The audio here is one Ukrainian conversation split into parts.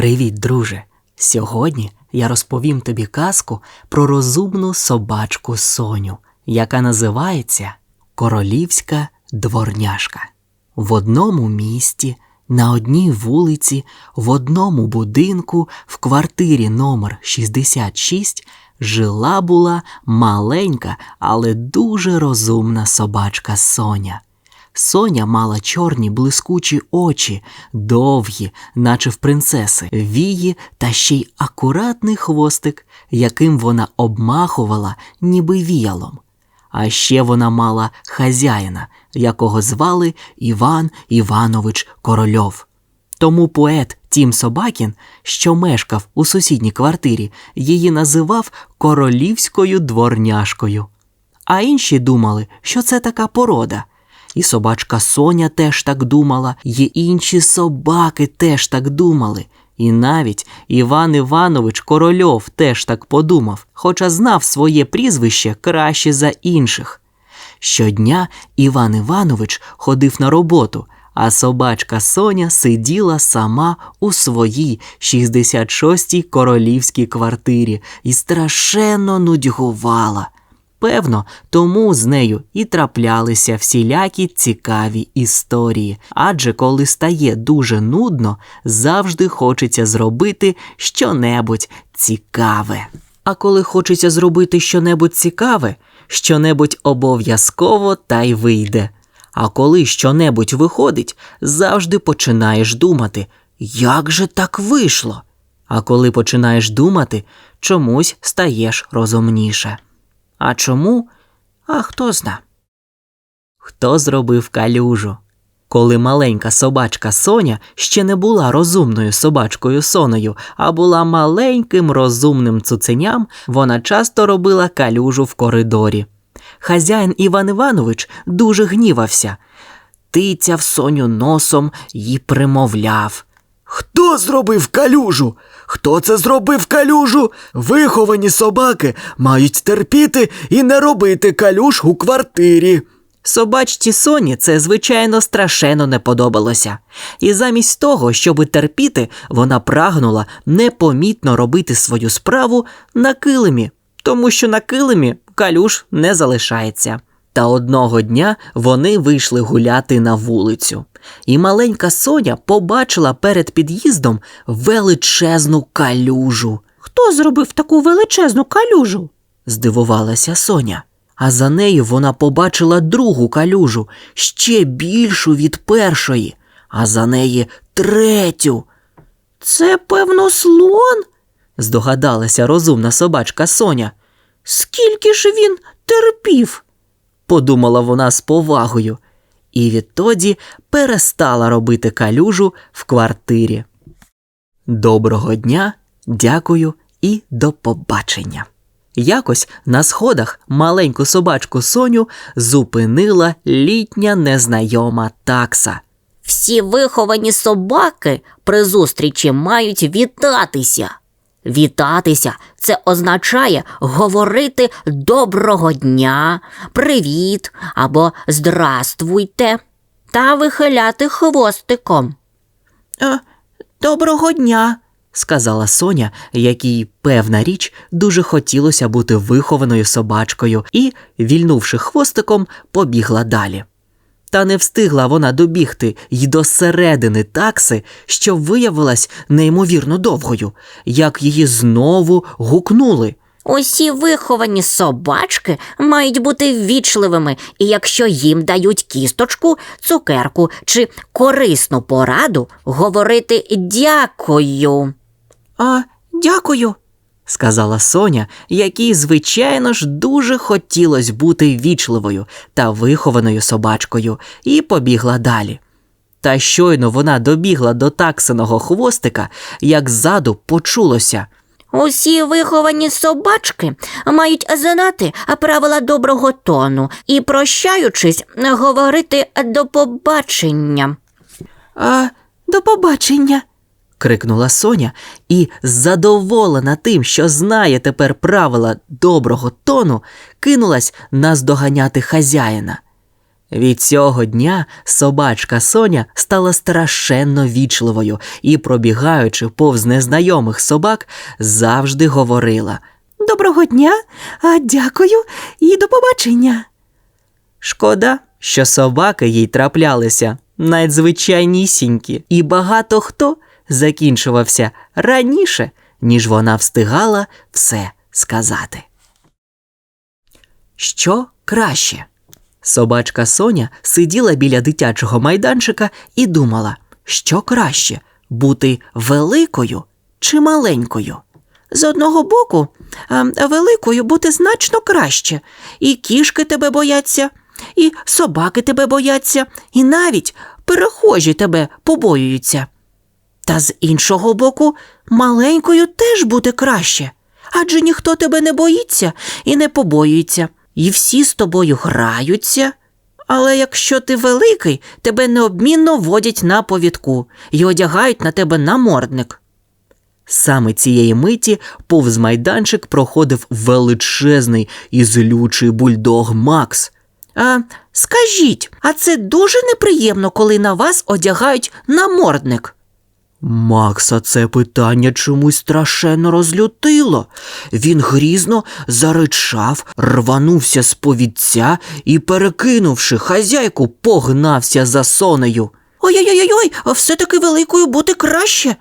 Привіт, друже! Сьогодні я розповім тобі казку про розумну собачку Соню, яка називається Королівська дворняшка. В одному місті, на одній вулиці, в одному будинку, в квартирі номер 66 жила була маленька, але дуже розумна собачка Соня. Соня мала чорні блискучі очі, довгі, наче в принцеси, вії та ще й акуратний хвостик, яким вона обмахувала, ніби віялом. А ще вона мала хазяїна, якого звали Іван Іванович Корольов. Тому поет Тім Собакін, що мешкав у сусідній квартирі, її називав королівською дворняшкою. А інші думали, що це така порода. І собачка Соня теж так думала, і інші собаки теж так думали. І навіть Іван Іванович Корольов теж так подумав, хоча знав своє прізвище краще за інших. Щодня Іван Іванович ходив на роботу, а собачка Соня сиділа сама у своїй 66-й королівській квартирі і страшенно нудьгувала. Певно, тому з нею і траплялися всілякі цікаві історії. Адже коли стає дуже нудно, завжди хочеться зробити щонебудь цікаве. А коли хочеться зробити щонебудь цікаве, щонебудь обов'язково та й вийде. А коли щонебудь виходить, завжди починаєш думати, як же так вийшло? А коли починаєш думати, чомусь стаєш розумніше. А чому? А хто зна. Хто зробив калюжу? Коли маленька собачка Соня ще не була розумною собачкою Соною, а була маленьким розумним цуценям, вона часто робила калюжу в коридорі. Хазяїн Іван Іванович дуже гнівався, тицяв Соню носом і примовляв. Хто зробив калюжу? Хто це зробив калюжу? Виховані собаки мають терпіти і не робити калюж у квартирі. Собачці Соні це, звичайно, страшенно не подобалося. І замість того, щоби терпіти, вона прагнула непомітно робити свою справу на килимі, тому що на килимі калюш не залишається. Та одного дня вони вийшли гуляти на вулицю, і маленька Соня побачила перед під'їздом величезну калюжу. Хто зробив таку величезну калюжу? здивувалася Соня. А за нею вона побачила другу калюжу, ще більшу від першої, а за неї третю. Це, певно, слон? Здогадалася розумна собачка Соня. Скільки ж він терпів? Подумала вона з повагою, і відтоді перестала робити калюжу в квартирі. Доброго дня, дякую і до побачення. Якось на сходах маленьку собачку Соню зупинила літня незнайома такса. Всі виховані собаки при зустрічі мають вітатися. Вітатися це означає говорити доброго дня, привіт або здравствуйте та вихиляти хвостиком. Е, доброго дня. сказала Соня, якій певна річ дуже хотілося бути вихованою собачкою, і, вільнувши хвостиком, побігла далі. Та не встигла вона добігти й до середини такси, що виявилась неймовірно довгою, як її знову гукнули. Усі виховані собачки мають бути ввічливими, і якщо їм дають кісточку, цукерку чи корисну пораду, говорити дякую. А, дякую. Сказала Соня, якій, звичайно ж, дуже хотілося бути вічливою та вихованою собачкою, і побігла далі. Та щойно вона добігла до таксиного хвостика, як ззаду почулося. Усі виховані собачки мають знати правила доброго тону і, прощаючись, говорити до побачення. А, до побачення. Крикнула Соня і, задоволена тим, що знає тепер правила доброго тону, кинулась наздоганяти хазяїна. Від цього дня собачка Соня стала страшенно вічливою і, пробігаючи повз незнайомих собак, завжди говорила. Доброго дня, а дякую і до побачення. Шкода, що собаки їй траплялися найзвичайнісінькі, і багато хто закінчувався раніше, ніж вона встигала все сказати. Що краще? Собачка Соня сиділа біля дитячого майданчика і думала, що краще бути великою чи маленькою. З одного боку, великою бути значно краще. І кішки тебе бояться, і собаки тебе бояться, і навіть перехожі тебе побоюються. Та з іншого боку, маленькою теж бути краще. Адже ніхто тебе не боїться і не побоюється, і всі з тобою граються. Але якщо ти великий, тебе необмінно водять на повідку і одягають на тебе намордник. Саме цієї миті повз майданчик проходив величезний і злючий бульдог Макс. А, скажіть, а це дуже неприємно, коли на вас одягають намордник. Макса це питання чомусь страшенно розлютило. Він грізно заричав, рванувся з повідця і, перекинувши хазяйку, погнався за сонею. Ой-ой-ой, все-таки великою бути краще.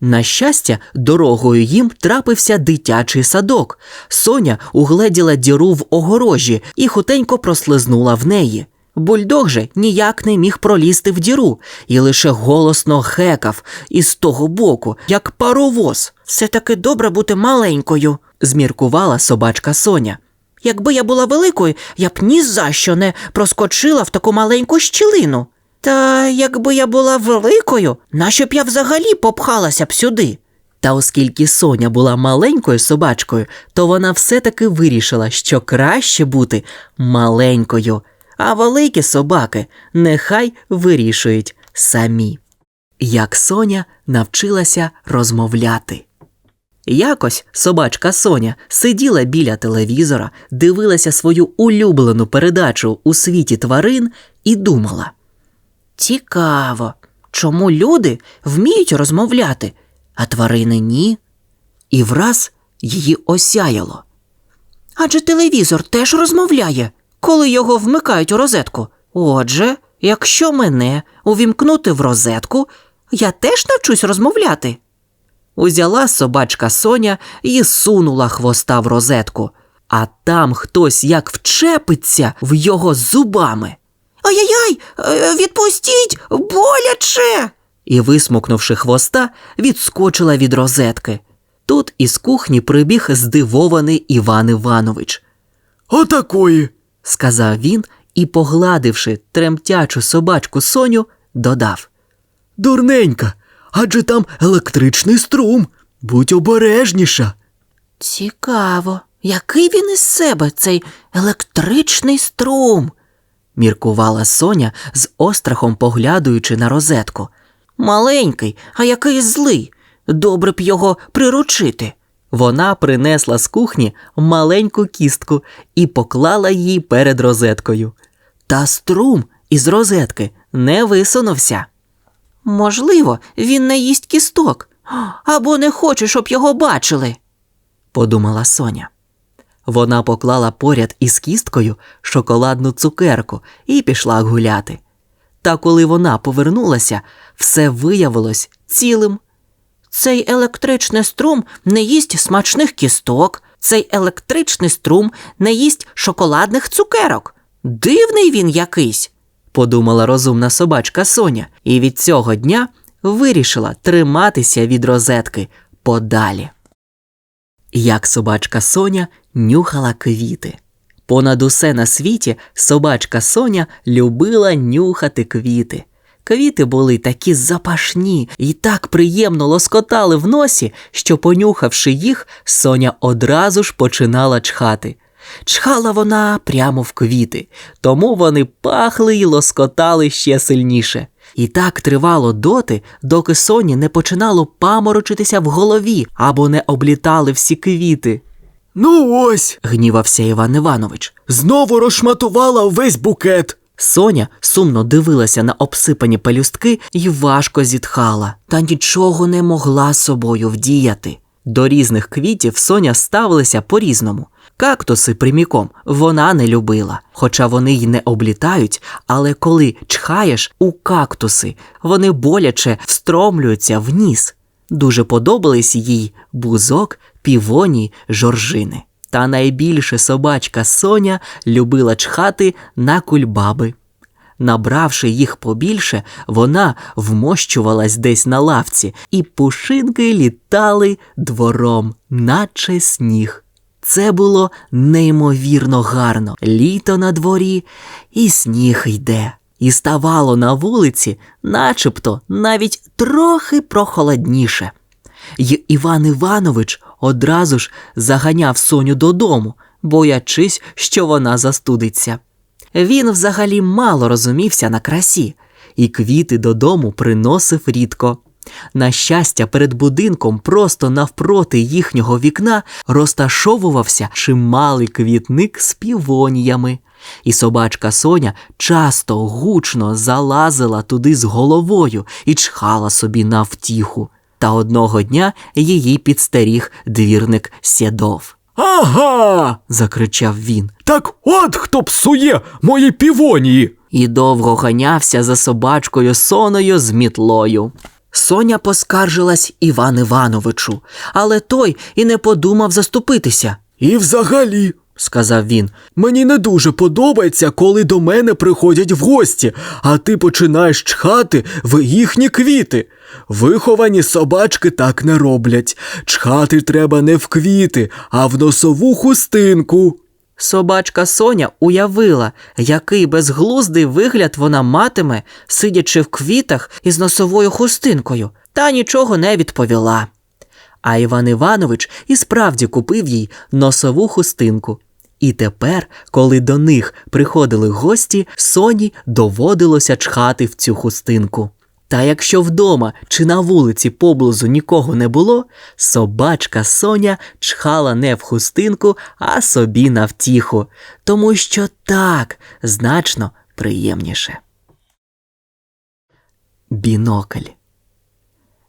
На щастя, дорогою їм трапився дитячий садок. Соня угледіла діру в огорожі і хутенько прослизнула в неї. Бульдог же ніяк не міг пролізти в діру і лише голосно гекав із того боку, як паровоз, Все-таки добре бути маленькою. зміркувала собачка Соня. Якби я була великою, я б ні за що не проскочила в таку маленьку щілину. Та якби я була великою, нащо б я взагалі попхалася б сюди? Та оскільки Соня була маленькою собачкою, то вона все-таки вирішила, що краще бути маленькою, а великі собаки нехай вирішують самі. Як Соня навчилася розмовляти. Якось собачка Соня сиділа біля телевізора, дивилася свою улюблену передачу у світі тварин і думала. Цікаво, чому люди вміють розмовляти, а тварини ні? І враз її осяяло. Адже телевізор теж розмовляє, коли його вмикають у розетку. Отже, якщо мене увімкнути в розетку, я теж навчусь розмовляти. Узяла собачка Соня і сунула хвоста в розетку, а там хтось як вчепиться в його зубами. Ай-яй-яй, е, відпустіть, боляче. І, висмокнувши хвоста, відскочила від розетки. Тут із кухні прибіг здивований Іван Іванович. Отакої. Сказав він і, погладивши тремтячу собачку Соню, додав. Дурненька, адже там електричний струм. Будь обережніша. Цікаво, який він із себе цей електричний струм. Міркувала Соня з острахом поглядаючи на розетку. Маленький, а який злий. Добре б його приручити. Вона принесла з кухні маленьку кістку і поклала її перед розеткою. Та струм із розетки не висунувся. Можливо, він не їсть кісток, або не хоче, щоб його бачили. подумала Соня. Вона поклала поряд із кісткою шоколадну цукерку і пішла гуляти. Та коли вона повернулася, все виявилось цілим. Цей електричний струм не їсть смачних кісток, цей електричний струм не їсть шоколадних цукерок. Дивний він якийсь. подумала розумна собачка Соня, і від цього дня вирішила триматися від розетки подалі. Як собачка Соня нюхала квіти. Понад усе на світі собачка Соня любила нюхати квіти. Квіти були такі запашні і так приємно лоскотали в носі, що, понюхавши їх, Соня одразу ж починала чхати. Чхала вона прямо в квіти, тому вони пахли й лоскотали ще сильніше. І так тривало доти, доки Соні не починало паморочитися в голові або не облітали всі квіти. Ну ось, Гнівався Іван Іванович. знову розшматувала весь букет. Соня сумно дивилася на обсипані пелюстки і важко зітхала, та нічого не могла собою вдіяти. До різних квітів Соня ставилася по-різному. Кактуси пряміком вона не любила, хоча вони й не облітають, але коли чхаєш у кактуси, вони боляче встромлюються в ніс. Дуже подобались їй бузок, півоні, жоржини. Та найбільше собачка Соня любила чхати на кульбаби. Набравши їх побільше, вона вмощувалась десь на лавці, і пушинки літали двором, наче сніг. Це було неймовірно гарно. Літо на дворі, і сніг йде. І ставало на вулиці, начебто навіть трохи прохолодніше. Й Іван Іванович одразу ж заганяв Соню додому, боячись, що вона застудиться. Він взагалі мало розумівся на красі, і квіти додому приносив рідко. На щастя, перед будинком, просто навпроти їхнього вікна, розташовувався чималий квітник з півоніями. І собачка Соня часто гучно залазила туди з головою і чхала собі на втіху. Та одного дня її підстеріг двірник Сєдов. Ага. Закричав він. Так от хто псує мої півонії. і довго ганявся за собачкою соною з мітлою. Соня поскаржилась Іван Івановичу, але той і не подумав заступитися, І взагалі, сказав він. мені не дуже подобається, коли до мене приходять в гості, а ти починаєш чхати в їхні квіти. Виховані собачки так не роблять. Чхати треба не в квіти, а в носову хустинку. Собачка Соня уявила, який безглуздий вигляд вона матиме, сидячи в квітах із носовою хустинкою, та нічого не відповіла. А Іван Іванович і справді купив їй носову хустинку. І тепер, коли до них приходили гості, Соні доводилося чхати в цю хустинку. Та якщо вдома чи на вулиці поблизу нікого не було, собачка Соня чхала не в хустинку, а собі на втіху, тому що так значно приємніше. Бінокль.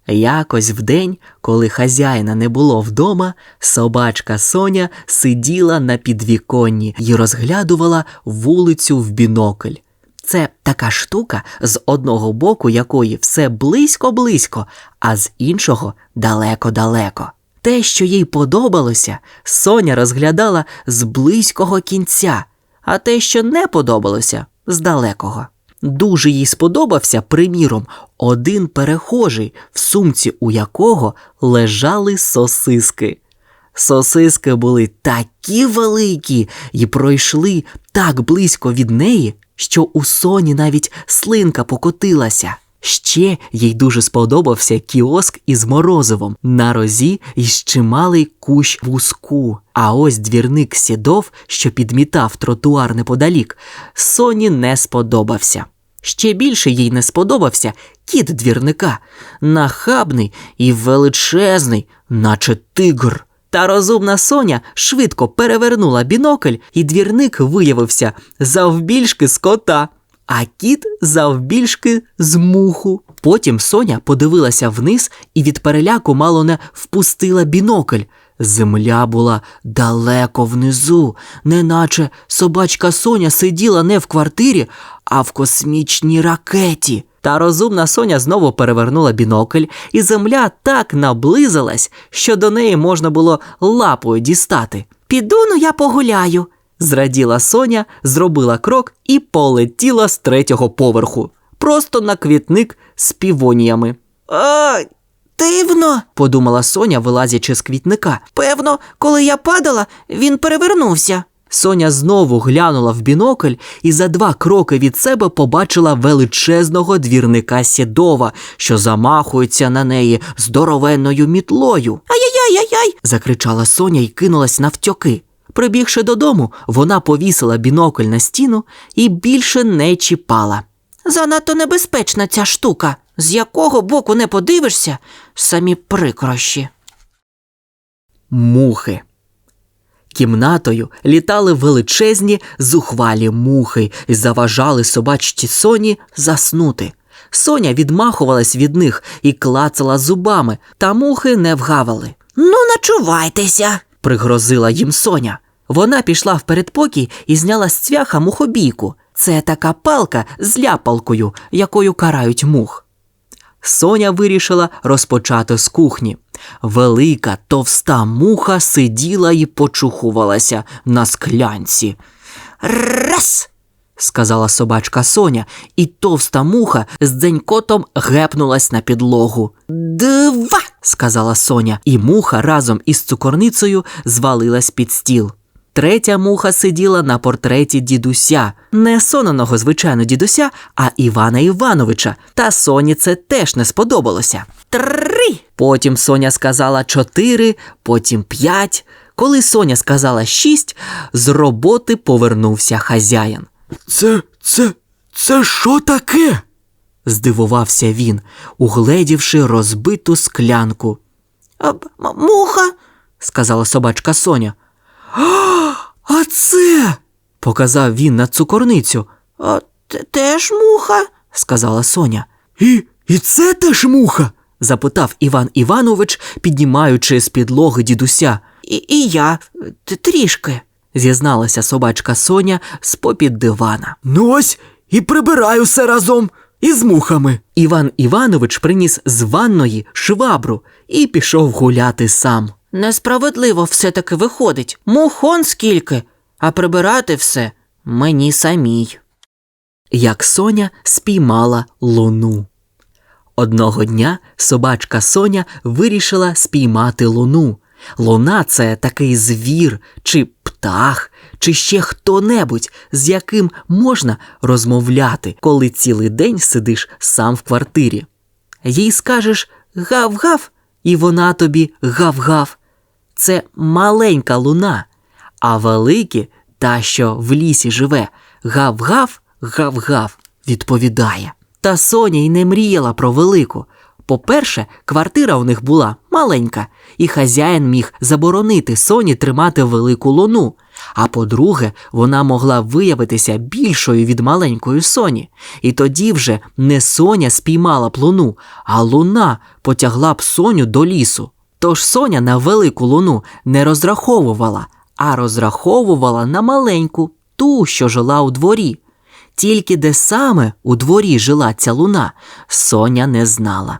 Якось вдень, коли хазяїна не було вдома, собачка Соня сиділа на підвіконні і розглядувала вулицю в бінокль. Це така штука, з одного боку якої все близько-близько, а з іншого далеко-далеко. Те, що їй подобалося, Соня розглядала з близького кінця, а те, що не подобалося, з далекого. Дуже їй сподобався, приміром, один перехожий, в сумці у якого лежали сосиски. Сосиски були такі великі і пройшли так близько від неї, що у соні навіть слинка покотилася. Ще їй дуже сподобався кіоск із морозивом на розі із чималий кущ вуску. А ось двірник сідов, що підмітав тротуар неподалік, соні не сподобався. Ще більше їй не сподобався кіт двірника, нахабний і величезний, наче тигр. Та розумна Соня швидко перевернула бінокль, і двірник виявився завбільшки з кота, а кіт завбільшки з муху. Потім Соня подивилася вниз і від переляку мало не впустила бінокль. Земля була далеко внизу, неначе собачка Соня сиділа не в квартирі, а в космічній ракеті. Та розумна Соня знову перевернула бінокль, і земля так наблизилась, що до неї можна було лапою дістати. Піду ну я погуляю. Зраділа Соня, зробила крок і полетіла з третього поверху, просто на квітник з півоніями. А, дивно, Подумала Соня, вилазячи з квітника. певно, коли я падала, він перевернувся. Соня знову глянула в бінокль і за два кроки від себе побачила величезного двірника Сєдова, що замахується на неї здоровенною мітлою. Ай-яй-яй-яй-яй. закричала Соня і кинулась навтьоки. Прибігши додому, вона повісила бінокль на стіну і більше не чіпала. Занадто небезпечна ця штука. З якого боку не подивишся, самі прикрощі. Мухи. Кімнатою літали величезні зухвалі мухи і заважали собачці Соні заснути. Соня відмахувалась від них і клацала зубами, та мухи не вгавали. Ну, начувайтеся. Пригрозила їм Соня. Вона пішла в передпокій і зняла з цвяха мухобійку. Це така палка з ляпалкою, якою карають мух. Соня вирішила розпочати з кухні. Велика товста муха сиділа і почухувалася на склянці. Раз. сказала собачка Соня, і товста муха з дзенькотом гепнулась на підлогу. Два. сказала Соня, і муха разом із цукорницею звалилась під стіл. Третя муха сиділа на портреті дідуся, не соненого, звичайно, дідуся, а Івана Івановича. Та Соні це теж не сподобалося. Три. Потім Соня сказала чотири, потім п'ять. Коли Соня сказала шість, з роботи повернувся хазяїн. Це, це, це що таке? Здивувався він, угледівши розбиту склянку. Муха. Сказала собачка Соня. А це? Показав він на цукорницю, А, теж муха. сказала Соня. І, і це теж муха? Запитав Іван Іванович, піднімаючи з підлоги дідуся. І, і я трішки. Зізналася собачка Соня з попід дивана. Ну ось і прибираю все разом із мухами. Іван Іванович приніс з ванної швабру і пішов гуляти сам. Несправедливо все-таки виходить. Мухон скільки, а прибирати все мені самій. як Соня спіймала луну. Одного дня собачка Соня вирішила спіймати луну. Луна це такий звір, чи птах, чи ще хто-небудь, з яким можна розмовляти, коли цілий день сидиш сам в квартирі. Їй скажеш гав-гав, і вона тобі гав-гав. Це маленька луна, а великі, та, що в лісі живе, гав-гав, гав-гав, відповідає. Та Соня й не мріяла про велику. По-перше, квартира у них була маленька, і хазяїн міг заборонити Соні тримати велику луну. А по-друге, вона могла виявитися більшою від маленької Соні. І тоді вже не Соня спіймала б луну, а луна потягла б Соню до лісу. Тож Соня на велику луну не розраховувала, а розраховувала на маленьку, ту, що жила у дворі. Тільки де саме у дворі жила ця луна, Соня не знала.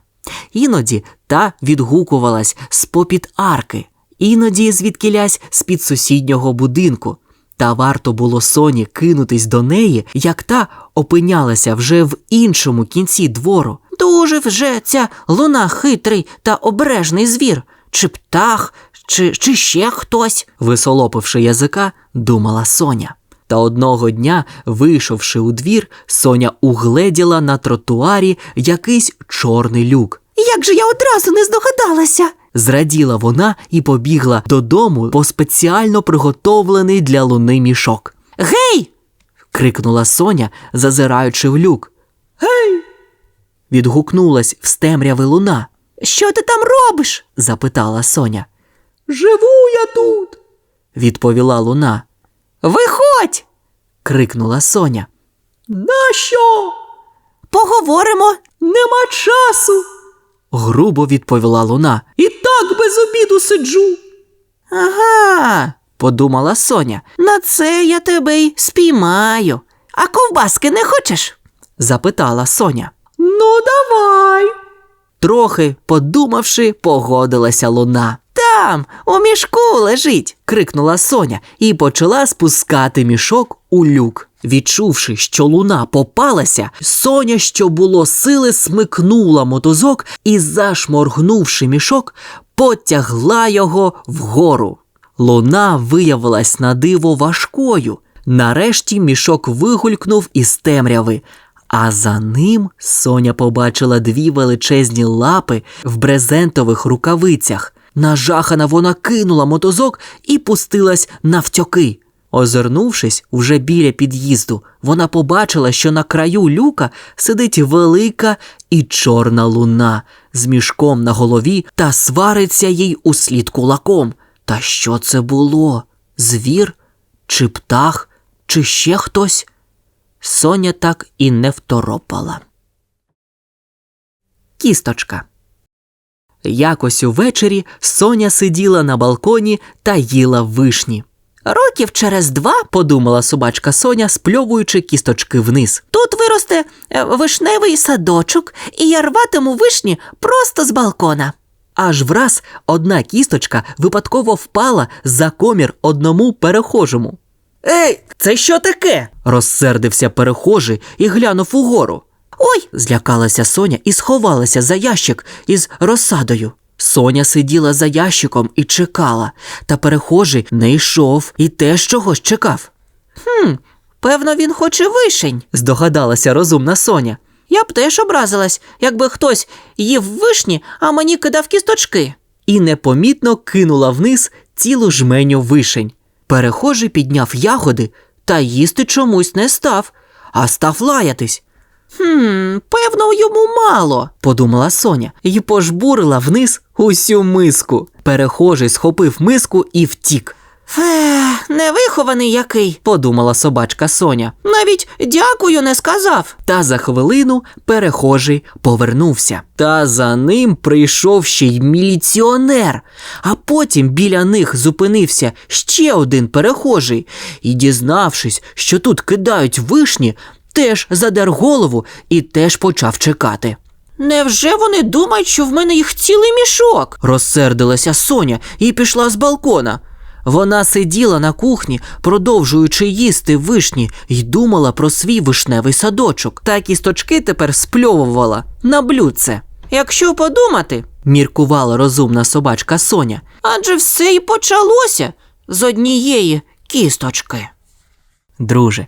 Іноді та відгукувалась з попід арки, іноді звідкілясь з-під сусіднього будинку. Та варто було Соні кинутись до неї, як та опинялася вже в іншому кінці двору. Дуже вже ця луна хитрий та обережний звір, чи птах, чи, чи ще хтось. Висолопивши язика, думала Соня. Та одного дня, вийшовши у двір, Соня угледіла на тротуарі якийсь чорний люк. Як же я одразу не здогадалася? Зраділа вона і побігла додому по спеціально приготовлений для луни мішок. Гей! крикнула Соня, зазираючи в люк. Гей. Відгукнулась в темряви луна, Що ти там робиш? запитала Соня. Живу я тут. Відповіла луна. Виходь! Крикнула Соня. Нащо? Поговоримо. Нема часу. Грубо відповіла луна. І так без обіду сиджу. Ага, Подумала Соня. на це я тебе й спіймаю. А ковбаски не хочеш? Запитала Соня. Ну, давай. Трохи подумавши, погодилася луна. Там, у мішку лежить. крикнула Соня і почала спускати мішок у люк. Відчувши, що луна попалася, Соня, що було сили, смикнула мотузок і, зашморгнувши мішок, потягла його вгору. Луна виявилась на диво важкою. Нарешті мішок вигулькнув із темряви, а за ним Соня побачила дві величезні лапи в брезентових рукавицях. Нажахана вона кинула мотузок і пустилась навтьоки. Озирнувшись уже біля під'їзду, вона побачила, що на краю люка сидить велика і чорна луна з мішком на голові та свариться їй услід кулаком. Та що це було? Звір, чи птах, чи ще хтось? Соня так і не второпала. Кісточка. Якось увечері Соня сиділа на балконі та їла вишні. Років через два, подумала собачка Соня, спльовуючи кісточки вниз. Тут виросте е, вишневий садочок, і я рватиму вишні просто з балкона. Аж враз одна кісточка випадково впала за комір одному перехожому. Ей, це що таке? розсердився перехожий і глянув угору. Ой, Злякалася Соня і сховалася за ящик із розсадою. Соня сиділа за ящиком і чекала, та перехожий не йшов і теж чогось чекав. певно, він хоче вишень. Здогадалася розумна Соня. Я б теж образилась, якби хтось їв вишні, а мені кидав кісточки. і непомітно кинула вниз цілу жменю вишень. Перехожий підняв ягоди та їсти чомусь не став, а став лаятись, Хм, певно, йому мало. подумала Соня, і пожбурила вниз усю миску. Перехожий схопив миску і втік, Ех, невихований який. подумала собачка Соня. Навіть дякую не сказав. Та за хвилину перехожий повернувся. Та за ним прийшов ще й міліціонер. А потім біля них зупинився ще один перехожий і, дізнавшись, що тут кидають вишні, теж задер голову і теж почав чекати. Невже вони думають, що в мене їх цілий мішок? Розсердилася Соня і пішла з балкона. Вона сиділа на кухні, продовжуючи їсти вишні, й думала про свій вишневий садочок. Та кісточки тепер спльовувала на блюдце. Якщо подумати, Міркувала розумна собачка Соня. адже все і почалося з однієї кісточки. Друже,